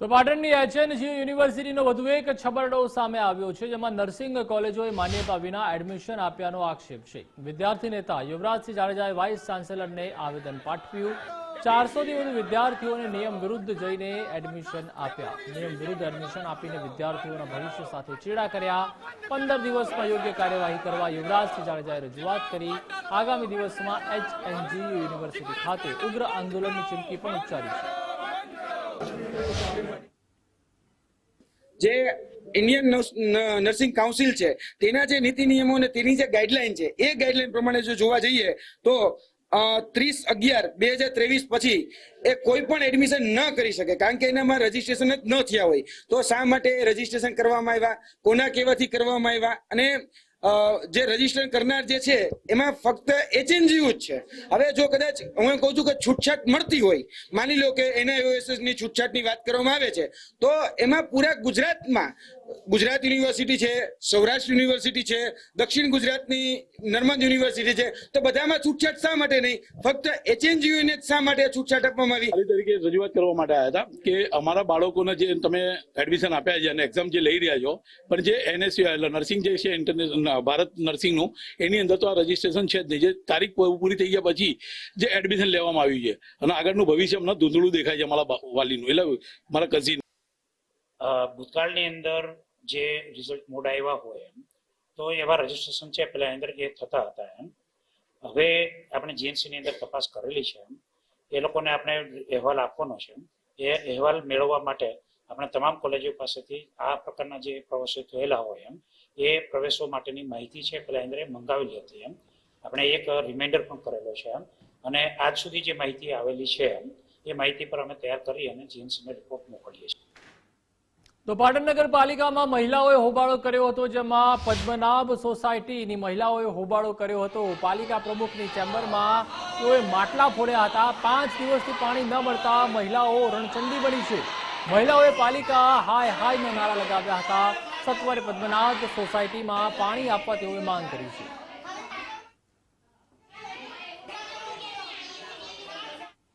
તો પાટણની એચએનજી યુનિવર્સિટીનો વધુ એક છબરડો સામે આવ્યો છે, જેમાં નર્સિંગ કોલેજોએ માન્યતા વિના એડમિશન આપ્યાનો આક્ષેપ છે. વિદ્યાર્થી નેતા યુવરાજસિંહ જાડેજાએ વાઇસ ચાન્સેલરને આવેદન પાઠવ્યું. ચારસોથી વધુ વિદ્યાર્થીઓને નિયમ વિરુદ્ધ જઈને એડમિશન આપ્યા. નિયમ વિરુદ્ધ એડમિશન આપીને વિદ્યાર્થીઓના ભવિષ્ય સાથે ચેડા કર્યા. પંદર દિવસમાં યોગ્ય કાર્યવાહી કરવા યુવરાજસિંહ જાડેજાએ રજૂઆત કરી. આગામી દિવસમાં એચએનજી યુનિવર્સિટી ખાતે ઉગ્ર આંદોલનની ચીમકી પણ ઉચ્ચારી છે. જે ઇન્ડિયન નર્સિંગ કાઉન્સિલ છે, તેના જે નીતિ નિયમો અને તેની જે ગાઈડલાઈન છે, એ ગાઈડલાઈન પ્રમાણે જો જોવા જઈએ, તો ત્રીસ અગિયાર બે હજાર ત્રેવીસ પછી એ કોઈ પણ એડમિશન ન કરી શકે, કારણ કે એનામાં રજીસ્ટ્રેશન જ ન થયા હોય. તો શા માટે રજીસ્ટ્રેશન કરવામાં આવ્યા, કોના કેવાથી કરવામાં આવ્યા, અને જે રજિસ્ટર કરનાર જે છે, એમાં ફક્ત એચએનજીઓ જ છે. હવે જો કદાચ હું કહું છું કે છૂટછાટ મળતી હોય, માની લો કે એનઆઈઓએસએસની છૂટછાટની વાત કરવામાં આવે છે, તો એમાં પૂરા ગુજરાતમાં ગુજરાત યુનિવર્સિટી છે, સૌરાષ્ટ્ર યુનિવર્સિટી છે, દક્ષિણ ગુજરાતની નર્મદ યુનિવર્સિટી છે, તો બધામાં છૂટછાટ શા માટે નહીં? ફક્ત એચએનજીયુને શા માટે છૂટછાટ આપવામાં આવી? તરીકે રજૂઆત કરવા માટે આવ્યા હતા કે અમારા બાળકોને જે તમે એડમિશન આપ્યા છે અને એક્ઝામ જે લઈ રહ્યા છો, પણ જે એનએસયુ એટલે નર્સિંગ જે છે ઇન્ટરનેશનલ ભારત નર્સિંગનું એની અંદર તો આ રજીસ્ટ્રેશન છે જ નહીં. જે તારીખ પૂરી થઈ ગયા પછી જે એડમિશન લેવામાં આવ્યું છે. અને આગળનું ભવિષ્ય અમને ધૂંધળું દેખાય છે મારા વાલીનું. એટલે મારા કઝિન ભૂતકાળની અંદર જે રિઝલ્ટ મોડા આવ્યા હોય એમ, તો એવા રજીસ્ટ્રેશન છે પેલા અંદર એ થતા હતા એમ. હવે આપણે જીએનસીની અંદર તપાસ કરેલી છે એમ. એ લોકોને આપણે અહેવાલ આપવાનો છે એ અહેવાલ મેળવવા માટે આપણે તમામ કોલેજો પાસેથી આ પ્રકારના જે પ્રવેશો થયેલા હોય એમ, એ પ્રવેશો માટેની માહિતી છે પેલા એ મંગાવેલી હતી એમ. આપણે એક રિમાઇન્ડર પણ કરેલો છે એમ. અને આજ સુધી જે માહિતી આવેલી છે એમ, એ માહિતી પર અમે તૈયાર કરી અને જીએનસીને રિપોર્ટ મોકલીએ છીએ. તો પાટણ નગરપાલિકામાં મહિલાઓએ હોબાળો કર્યો હતો, જેમાં પદ્મનાભ સોસાયટીની મહિલાઓએ હોબાળો કર્યો હતો. પાલિકા પ્રમુખની ચેમ્બરમાં તેઓએ માટલા ફોડ્યા હતા. પાંચ દિવસથી પાણી ન મળતા મહિલાઓ રણચંડી બની છે. મહિલાઓએ પાલિકા હાય હાયના નારા લગાવ્યા હતા. સત્વરે પદ્મનાભ સોસાયટીમાં પાણી આપવા તેઓએ માંગ કરી છે.